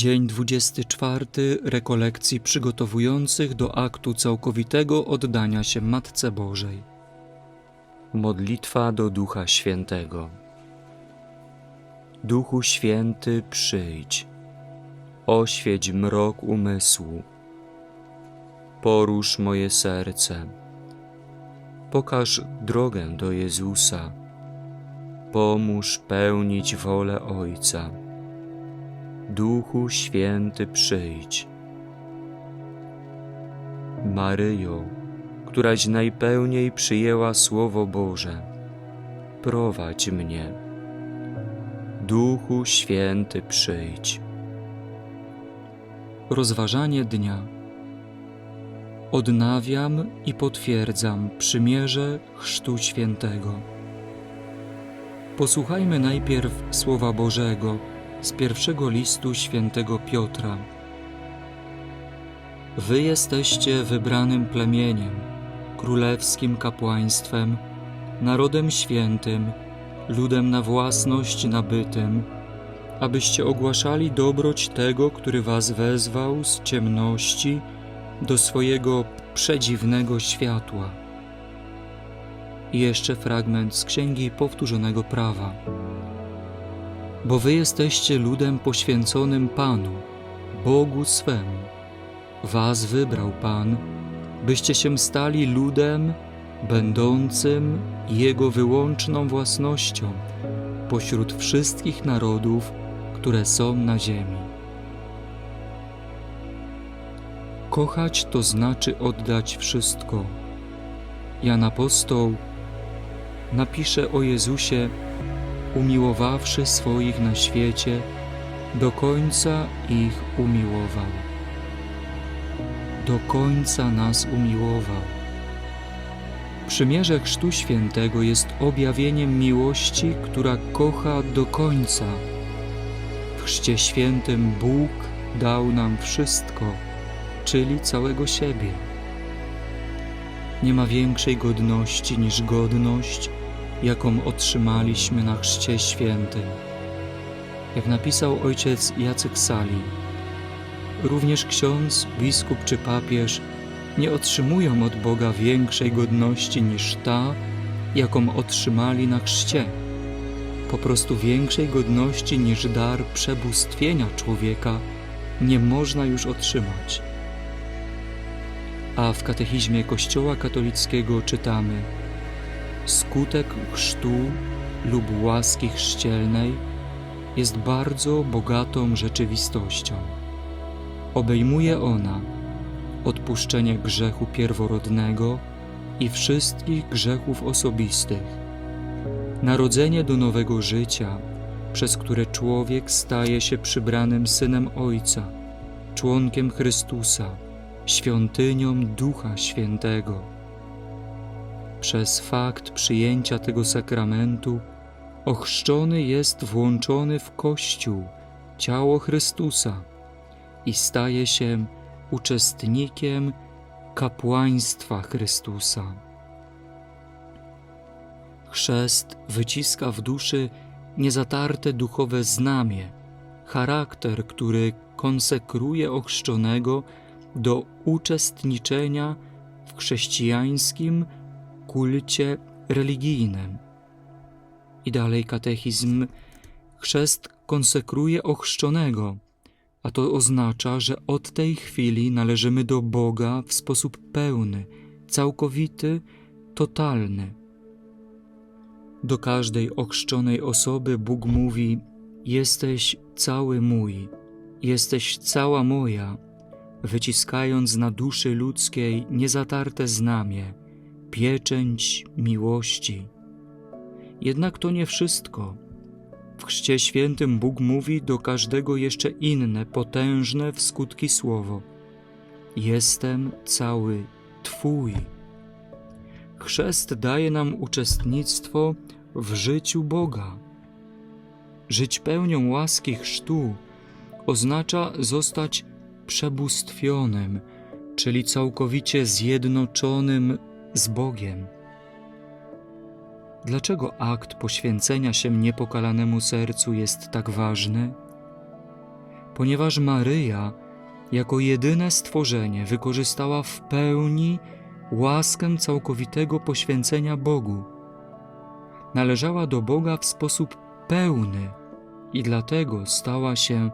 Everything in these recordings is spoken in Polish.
Dzień 24 rekolekcji przygotowujących do aktu całkowitego oddania się Matce Bożej. Modlitwa do Ducha Świętego. Duchu Święty, przyjdź. Oświeć mrok umysłu. Porusz moje serce. Pokaż drogę do Jezusa. Pomóż pełnić wolę Ojca. Duchu Święty przyjdź. Maryjo, któraś najpełniej przyjęła Słowo Boże, prowadź mnie. Duchu Święty przyjdź. Rozważanie dnia. Odnawiam i potwierdzam przymierze Chrztu Świętego. Posłuchajmy najpierw Słowa Bożego z pierwszego listu świętego Piotra. Wy jesteście wybranym plemieniem, królewskim kapłaństwem, narodem świętym, ludem na własność nabytym, abyście ogłaszali dobroć tego, który was wezwał z ciemności do swojego przedziwnego światła. I jeszcze fragment z Księgi Powtórzonego Prawa bo wy jesteście ludem poświęconym Panu, Bogu swemu. Was wybrał Pan, byście się stali ludem będącym Jego wyłączną własnością pośród wszystkich narodów, które są na ziemi. Kochać to znaczy oddać wszystko. Jan Apostoł napisze o Jezusie umiłowawszy swoich na świecie, do końca ich umiłował. Do końca nas umiłował. Przymierze Chrztu Świętego jest objawieniem miłości, która kocha do końca. W Chrzcie Świętym Bóg dał nam wszystko, czyli całego siebie. Nie ma większej godności niż godność, jaką otrzymaliśmy na Chrzcie Świętym. Jak napisał ojciec Jacek Sali, również ksiądz, biskup czy papież nie otrzymują od Boga większej godności niż ta, jaką otrzymali na chrzcie. Po prostu większej godności niż dar przebóstwienia człowieka nie można już otrzymać. A w katechizmie Kościoła katolickiego czytamy – Skutek chrztu lub łaski chrzcielnej jest bardzo bogatą rzeczywistością. Obejmuje ona odpuszczenie grzechu pierworodnego i wszystkich grzechów osobistych, narodzenie do nowego życia, przez które człowiek staje się przybranym synem Ojca, członkiem Chrystusa, świątynią Ducha Świętego przez fakt przyjęcia tego sakramentu ochrzczony jest włączony w Kościół, ciało Chrystusa i staje się uczestnikiem kapłaństwa Chrystusa. Chrzest wyciska w duszy niezatarte duchowe znamie, charakter, który konsekruje ochrzczonego do uczestniczenia w chrześcijańskim kulcie religijnym. I dalej katechizm chrzest konsekruje ochrzczonego, a to oznacza, że od tej chwili należymy do Boga w sposób pełny, całkowity, totalny. Do każdej ochrzczonej osoby Bóg mówi: Jesteś cały mój, jesteś cała moja, wyciskając na duszy ludzkiej niezatarte znamie pieczęć miłości. Jednak to nie wszystko. W Chrzcie Świętym Bóg mówi do każdego jeszcze inne, potężne w skutki słowo. Jestem cały Twój. Chrzest daje nam uczestnictwo w życiu Boga. Żyć pełnią łaski chrztu oznacza zostać przebóstwionym, czyli całkowicie zjednoczonym z Bogiem. Dlaczego akt poświęcenia się niepokalanemu sercu jest tak ważny? ponieważ Maryja jako jedyne stworzenie wykorzystała w pełni łaskę całkowitego poświęcenia Bogu. Należała do Boga w sposób pełny i dlatego stała się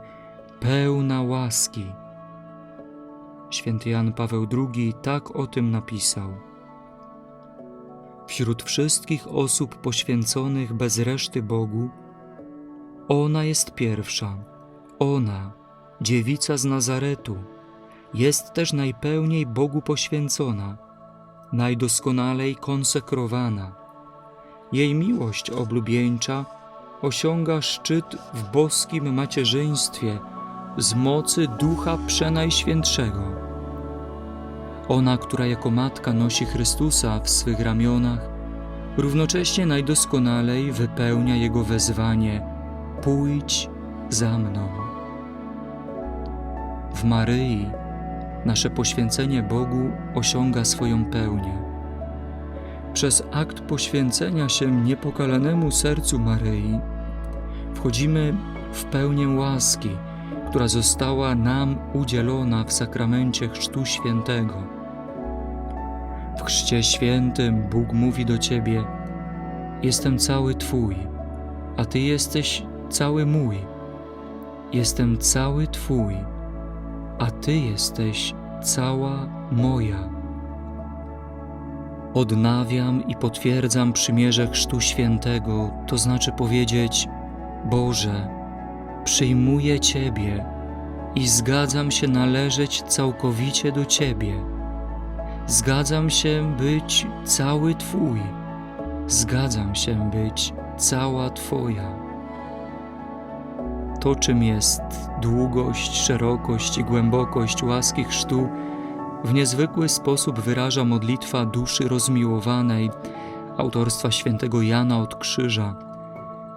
pełna łaski. Święty Jan Paweł II tak o tym napisał. Wśród wszystkich osób poświęconych bez reszty Bogu, ona jest pierwsza. Ona, dziewica z Nazaretu, jest też najpełniej Bogu poświęcona, najdoskonalej konsekrowana. Jej miłość oblubieńcza osiąga szczyt w boskim macierzyństwie z mocy Ducha Przenajświętszego. Ona, która jako matka nosi Chrystusa w swych ramionach, równocześnie najdoskonalej wypełnia Jego wezwanie: Pójdź za mną. W Maryi nasze poświęcenie Bogu osiąga swoją pełnię. Przez akt poświęcenia się niepokalanemu sercu Maryi wchodzimy w pełnię łaski, która została nam udzielona w sakramencie Chrztu Świętego. Chrzcie Świętym Bóg mówi do Ciebie: Jestem cały Twój, a Ty jesteś cały mój. Jestem cały Twój, a Ty jesteś cała moja. Odnawiam i potwierdzam przymierze Chrztu Świętego, to znaczy powiedzieć: Boże, przyjmuję Ciebie i zgadzam się należeć całkowicie do Ciebie. Zgadzam się być cały Twój. Zgadzam się być cała Twoja. To, czym jest długość, szerokość i głębokość łaski chrztu, w niezwykły sposób wyraża modlitwa duszy rozmiłowanej autorstwa świętego Jana od Krzyża.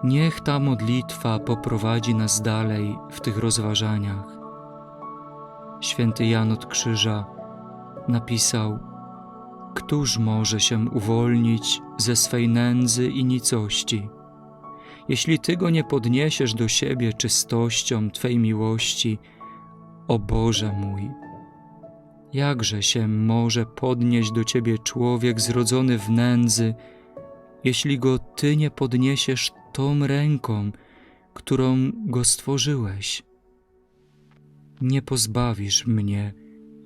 Niech ta modlitwa poprowadzi nas dalej w tych rozważaniach. Święty Jan od Krzyża napisał: Któż może się uwolnić ze swej nędzy i nicości? Jeśli Ty go nie podniesiesz do siebie czystością Twej miłości, o Boże mój, jakże się może podnieść do Ciebie człowiek zrodzony w nędzy, jeśli go Ty nie podniesiesz tą ręką, którą go stworzyłeś? Nie pozbawisz mnie,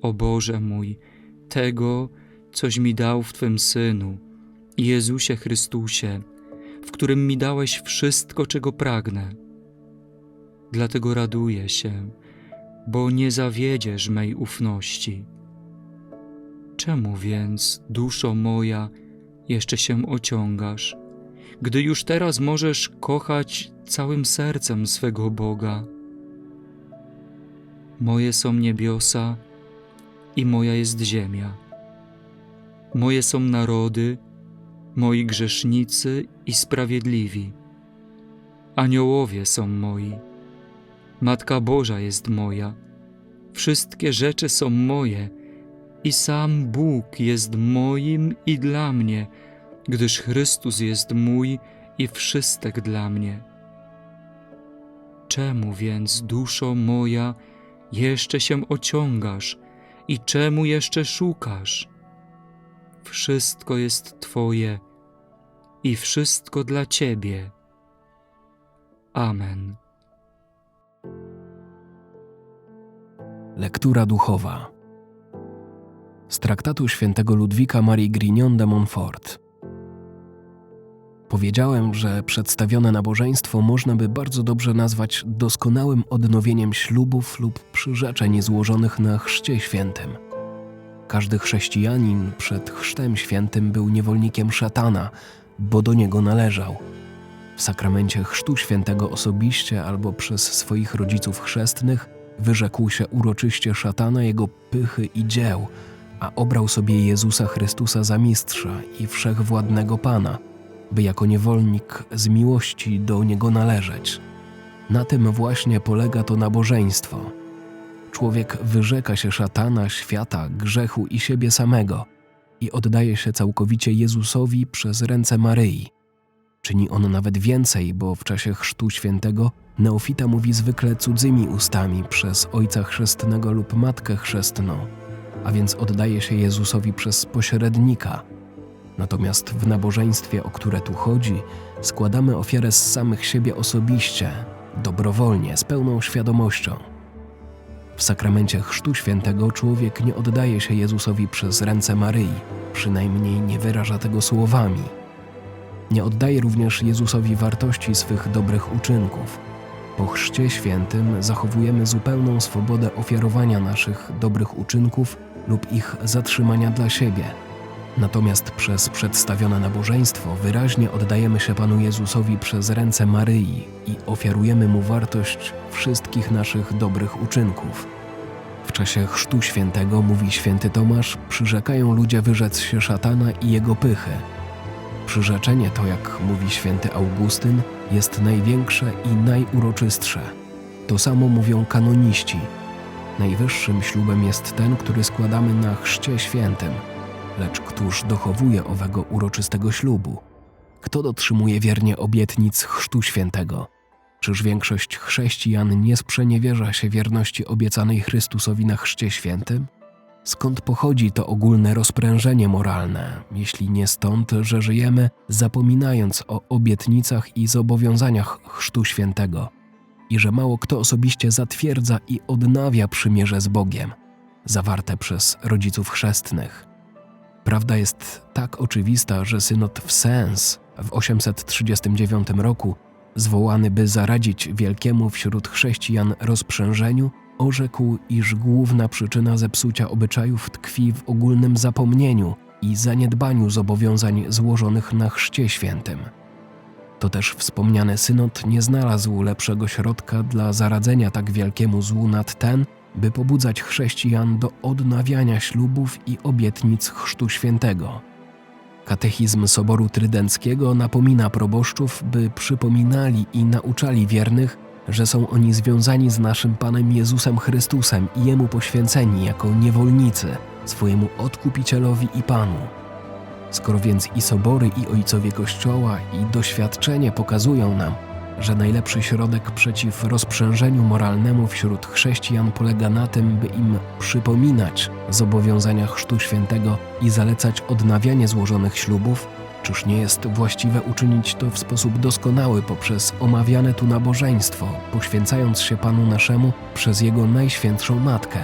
o Boże mój, tego, coś mi dał w Twym Synu, Jezusie Chrystusie, w którym mi dałeś wszystko, czego pragnę. Dlatego raduję się, bo nie zawiedziesz mej ufności. Czemu więc, duszo moja, jeszcze się ociągasz, gdy już teraz możesz kochać całym sercem swego Boga? Moje są niebiosa i moja jest ziemia. Moje są narody, moi grzesznicy i sprawiedliwi. Aniołowie są moi. Matka Boża jest moja. Wszystkie rzeczy są moje i sam Bóg jest moim i dla mnie, gdyż Chrystus jest mój i wszystek dla mnie. Czemu więc, duszo moja, jeszcze się ociągasz i czemu jeszcze szukasz? Wszystko jest Twoje i wszystko dla Ciebie. Amen. Lektura duchowa z traktatu świętego Ludwika Marii Grignon de Montfort. Powiedziałem, że przedstawione nabożeństwo można by bardzo dobrze nazwać doskonałym odnowieniem ślubów lub przyrzeczeń złożonych na chrzcie świętym. Każdy chrześcijanin przed chrztem świętym był niewolnikiem szatana, bo do niego należał. W sakramencie chrztu świętego osobiście albo przez swoich rodziców chrzestnych wyrzekł się uroczyście szatana jego pychy i dzieł, a obrał sobie Jezusa Chrystusa za mistrza i wszechwładnego Pana, by jako niewolnik z miłości do niego należeć. Na tym właśnie polega to nabożeństwo. Człowiek wyrzeka się szatana, świata, grzechu i siebie samego i oddaje się całkowicie Jezusowi przez ręce Maryi. Czyni on nawet więcej, bo w czasie chrztu świętego neofita mówi zwykle cudzymi ustami przez ojca chrzestnego lub matkę chrzestną, a więc oddaje się Jezusowi przez pośrednika. Natomiast w nabożeństwie, o które tu chodzi, składamy ofiarę z samych siebie osobiście, dobrowolnie, z pełną świadomością. W sakramencie Chrztu Świętego człowiek nie oddaje się Jezusowi przez ręce Maryi, przynajmniej nie wyraża tego słowami. Nie oddaje również Jezusowi wartości swych dobrych uczynków. Po Chrzcie Świętym zachowujemy zupełną swobodę ofiarowania naszych dobrych uczynków lub ich zatrzymania dla siebie. Natomiast przez przedstawione nabożeństwo wyraźnie oddajemy się Panu Jezusowi przez ręce Maryi i ofiarujemy Mu wartość wszystkich naszych dobrych uczynków. W czasie Chrztu Świętego, mówi święty Tomasz, przyrzekają ludzie wyrzec się szatana i jego pychy. Przyrzeczenie to, jak mówi święty Augustyn, jest największe i najuroczystsze. To samo mówią kanoniści. Najwyższym ślubem jest ten, który składamy na Chrzcie Świętym – Lecz któż dochowuje owego uroczystego ślubu? Kto dotrzymuje wiernie obietnic Chrztu Świętego? Czyż większość chrześcijan nie sprzeniewierza się wierności obiecanej Chrystusowi na Chrzcie Świętym? Skąd pochodzi to ogólne rozprężenie moralne, jeśli nie stąd, że żyjemy zapominając o obietnicach i zobowiązaniach Chrztu Świętego i że mało kto osobiście zatwierdza i odnawia przymierze z Bogiem, zawarte przez rodziców chrzestnych? Prawda jest tak oczywista, że synod w Sens w 839 roku, zwołany by zaradzić wielkiemu wśród chrześcijan rozprzężeniu, orzekł, iż główna przyczyna zepsucia obyczajów tkwi w ogólnym zapomnieniu i zaniedbaniu zobowiązań złożonych na Chrzcie Świętym. To też wspomniany synod nie znalazł lepszego środka dla zaradzenia tak wielkiemu złu nad ten, by pobudzać chrześcijan do odnawiania ślubów i obietnic Chrztu Świętego. Katechizm Soboru Trydenckiego napomina proboszczów, by przypominali i nauczali wiernych, że są oni związani z naszym Panem Jezusem Chrystusem i Jemu poświęceni jako niewolnicy, swojemu Odkupicielowi i Panu. Skoro więc i sobory, i ojcowie Kościoła, i doświadczenie pokazują nam, że najlepszy środek przeciw rozprzężeniu moralnemu wśród chrześcijan polega na tym, by im przypominać zobowiązania Chrztu Świętego i zalecać odnawianie złożonych ślubów, czyż nie jest właściwe uczynić to w sposób doskonały poprzez omawiane tu nabożeństwo, poświęcając się Panu naszemu przez Jego Najświętszą Matkę?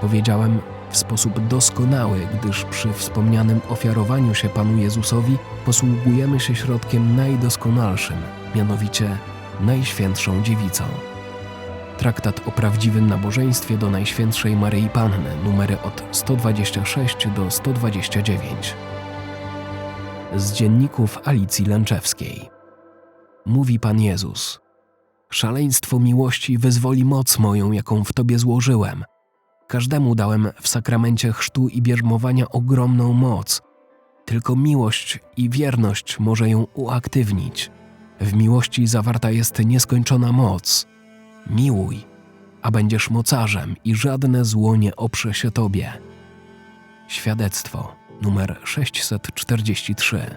Powiedziałem w sposób doskonały, gdyż przy wspomnianym ofiarowaniu się Panu Jezusowi posługujemy się środkiem najdoskonalszym, mianowicie Najświętszą Dziewicą. Traktat o prawdziwym nabożeństwie do Najświętszej Maryi Panny, numery od 126 do 129. Z dzienników Alicji Lęczewskiej. Mówi Pan Jezus: Szaleństwo miłości wyzwoli moc moją, jaką w Tobie złożyłem. Każdemu dałem w sakramencie chrztu i bierzmowania ogromną moc. Tylko miłość i wierność może ją uaktywnić. W miłości zawarta jest nieskończona moc. Miłuj, a będziesz mocarzem i żadne zło nie oprze się tobie. Świadectwo numer 643.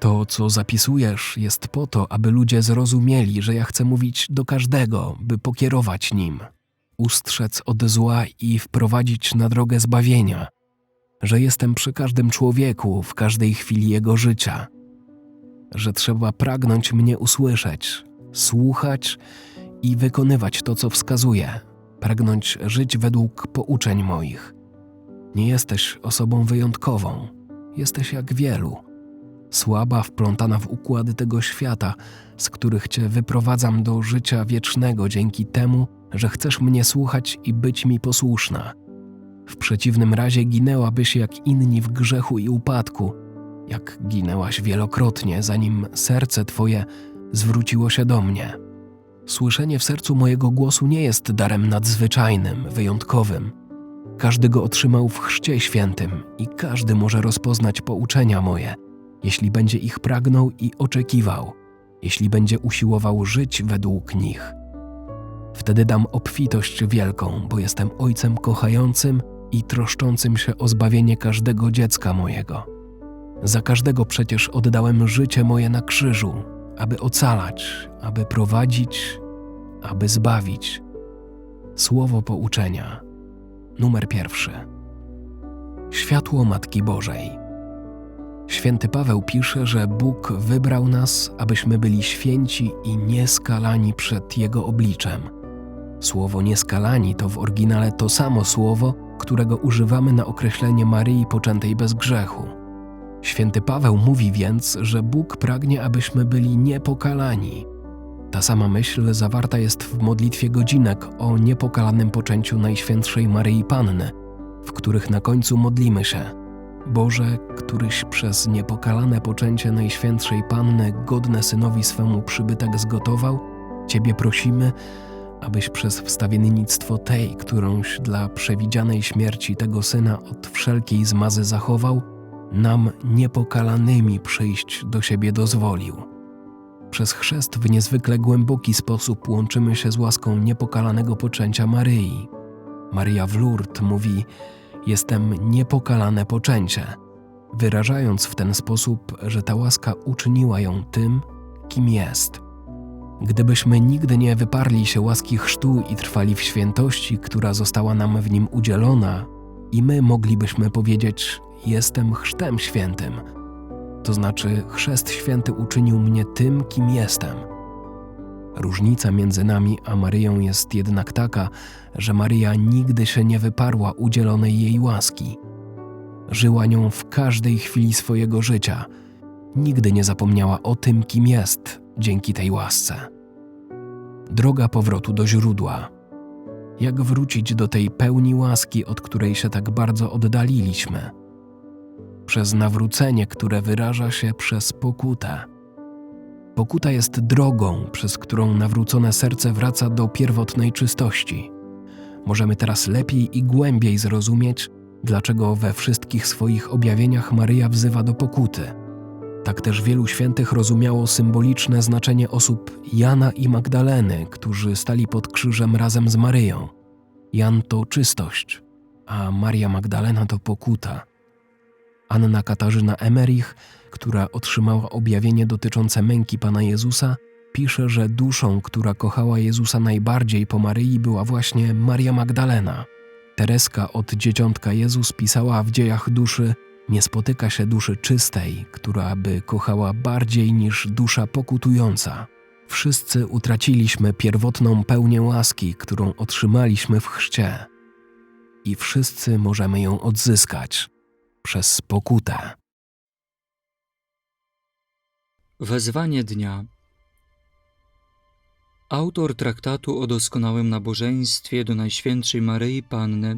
To, co zapisujesz, jest po to, aby ludzie zrozumieli, że ja chcę mówić do każdego, by pokierować nim, ustrzec od zła i wprowadzić na drogę zbawienia, że jestem przy każdym człowieku w każdej chwili jego życia że trzeba pragnąć mnie usłyszeć, słuchać i wykonywać to, co wskazuje, pragnąć żyć według pouczeń moich. Nie jesteś osobą wyjątkową, jesteś jak wielu, słaba, wplątana w układy tego świata, z których cię wyprowadzam do życia wiecznego dzięki temu, że chcesz mnie słuchać i być mi posłuszna. W przeciwnym razie ginęłabyś jak inni w grzechu i upadku jak ginęłaś wielokrotnie, zanim serce Twoje zwróciło się do mnie. Słyszenie w sercu mojego głosu nie jest darem nadzwyczajnym, wyjątkowym. Każdy go otrzymał w Chrzcie Świętym i każdy może rozpoznać pouczenia moje, jeśli będzie ich pragnął i oczekiwał, jeśli będzie usiłował żyć według nich. Wtedy dam obfitość wielką, bo jestem Ojcem kochającym i troszczącym się o zbawienie każdego dziecka mojego Za każdego przecież oddałem życie moje na krzyżu, aby ocalać, aby prowadzić, aby zbawić. Słowo pouczenia. Numer pierwszy. Światło Matki Bożej. Święty Paweł pisze, że Bóg wybrał nas, abyśmy byli święci i nieskalani przed Jego obliczem. Słowo nieskalani to w oryginale to samo słowo, którego używamy na określenie Maryi poczętej bez grzechu. Święty Paweł mówi więc, że Bóg pragnie, abyśmy byli niepokalani. Ta sama myśl zawarta jest w modlitwie godzinek o niepokalanym poczęciu Najświętszej Maryi Panny, w których na końcu modlimy się. Boże, któryś przez niepokalane poczęcie Najświętszej Panny godne synowi swemu przybytek zgotował, Ciebie prosimy, abyś przez wstawiennictwo tej, którąś dla przewidzianej śmierci tego syna od wszelkiej zmazy zachował, nam niepokalanymi przyjść do siebie dozwolił. Przez chrzest w niezwykle głęboki sposób łączymy się z łaską niepokalanego poczęcia Maryi. Maria w Lourdes mówi: Jestem niepokalane poczęcie, wyrażając w ten sposób, że ta łaska uczyniła ją tym, kim jest. Gdybyśmy nigdy nie wyparli się łaski chrztu i trwali w świętości, która została nam w nim udzielona, i my moglibyśmy powiedzieć: Jestem chrztem świętym. To znaczy, chrzest święty uczynił mnie tym, kim jestem. Różnica między nami a Maryją jest jednak taka, że Maryja nigdy się nie wyparła udzielonej jej łaski. Żyła nią w każdej chwili swojego życia. Nigdy nie zapomniała o tym, kim jest dzięki tej łasce. Droga powrotu do źródła. Jak wrócić do tej pełni łaski, od której się tak bardzo oddaliliśmy? Przez nawrócenie, które wyraża się przez pokutę. Pokuta jest drogą, przez którą nawrócone serce wraca do pierwotnej czystości. Możemy teraz lepiej i głębiej zrozumieć, dlaczego we wszystkich swoich objawieniach Maryja wzywa do pokuty. Tak też wielu świętych rozumiało symboliczne znaczenie osób Jana i Magdaleny, którzy stali pod krzyżem razem z Maryją. Jan to czystość, a Maria Magdalena to pokuta. Anna Katarzyna Emerich, która otrzymała objawienie dotyczące męki Pana Jezusa, pisze, że duszą, która kochała Jezusa najbardziej po Maryi, była właśnie Maria Magdalena. Tereska od Dzieciątka Jezus pisała w dziejach duszy: Nie spotyka się duszy czystej, która by kochała bardziej niż dusza pokutująca. Wszyscy utraciliśmy pierwotną pełnię łaski, którą otrzymaliśmy w chrzcie. I wszyscy możemy ją odzyskać przez pokutę. Wezwanie dnia. Autor traktatu o doskonałym nabożeństwie do Najświętszej Maryi Panny,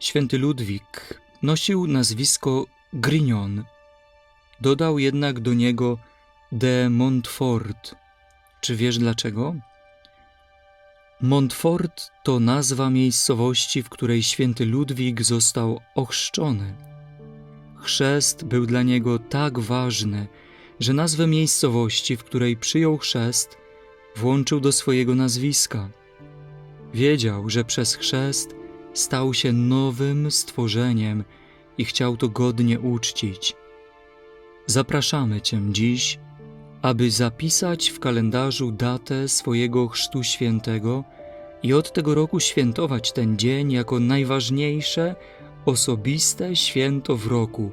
święty Ludwik, nosił nazwisko Grignon. Dodał jednak do niego de Montfort. Czy wiesz dlaczego? Montfort to nazwa miejscowości, w której święty Ludwik został ochrzczony. Chrzest był dla niego tak ważny, że nazwę miejscowości, w której przyjął chrzest, włączył do swojego nazwiska. Wiedział, że przez chrzest stał się nowym stworzeniem i chciał to godnie uczcić. Zapraszamy Cię dziś, aby zapisać w kalendarzu datę swojego chrztu świętego i od tego roku świętować ten dzień jako najważniejsze osobiste święto w roku,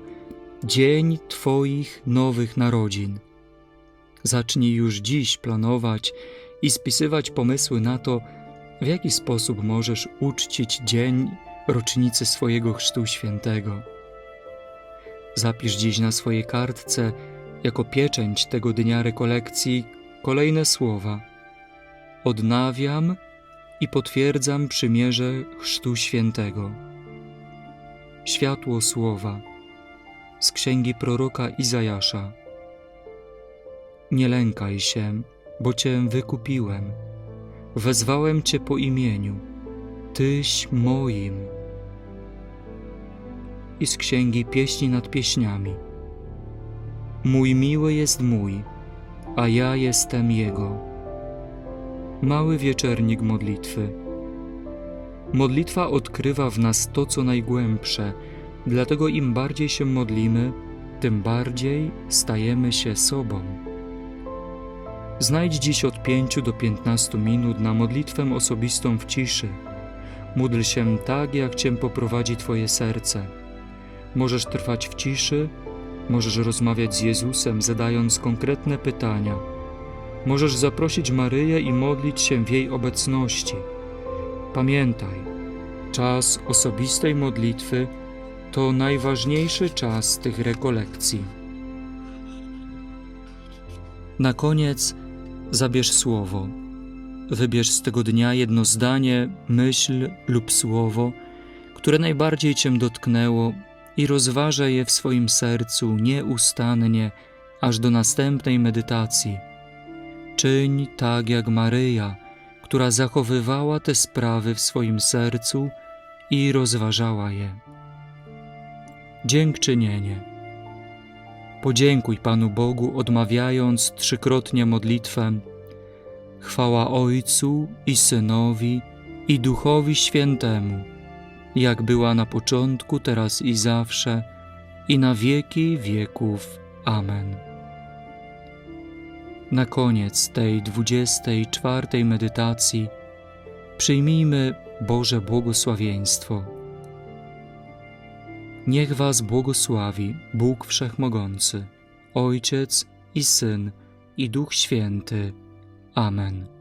dzień Twoich nowych narodzin. Zacznij już dziś planować i spisywać pomysły na to, w jaki sposób możesz uczcić dzień rocznicy swojego chrztu świętego. Zapisz dziś na swojej kartce, jako pieczęć tego dnia rekolekcji, kolejne słowa: Odnawiam i potwierdzam przymierze chrztu świętego. Światło słowa z księgi proroka Izajasza. Nie lękaj się, bo cię wykupiłem. Wezwałem cię po imieniu. Tyś moim. I z księgi pieśni nad pieśniami. Mój miły jest mój, a ja jestem jego. Mały wieczernik modlitwy. Modlitwa odkrywa w nas to, co najgłębsze, dlatego im bardziej się modlimy, tym bardziej stajemy się sobą. Znajdź dziś od 5 do 15 minut na modlitwę osobistą w ciszy. Módl się tak, jak Cię poprowadzi Twoje serce. Możesz trwać w ciszy, możesz rozmawiać z Jezusem, zadając konkretne pytania. Możesz zaprosić Maryję i modlić się w jej obecności. Pamiętaj, czas osobistej modlitwy to najważniejszy czas tych rekolekcji. Na koniec zabierz słowo. Wybierz z tego dnia jedno zdanie, myśl lub słowo, które najbardziej Cię dotknęło i rozważaj je w swoim sercu nieustannie, aż do następnej medytacji. Czyń tak jak Maryja, która zachowywała te sprawy w swoim sercu i rozważała je. Dziękczynienie. Podziękuj Panu Bogu, odmawiając trzykrotnie modlitwę. Chwała Ojcu i Synowi i Duchowi Świętemu, jak była na początku, teraz i zawsze, i na wieki wieków. Amen. Na koniec tej dwudziestej czwartej medytacji przyjmijmy Boże błogosławieństwo. Niech Was błogosławi Bóg Wszechmogący, Ojciec i Syn i Duch Święty. Amen.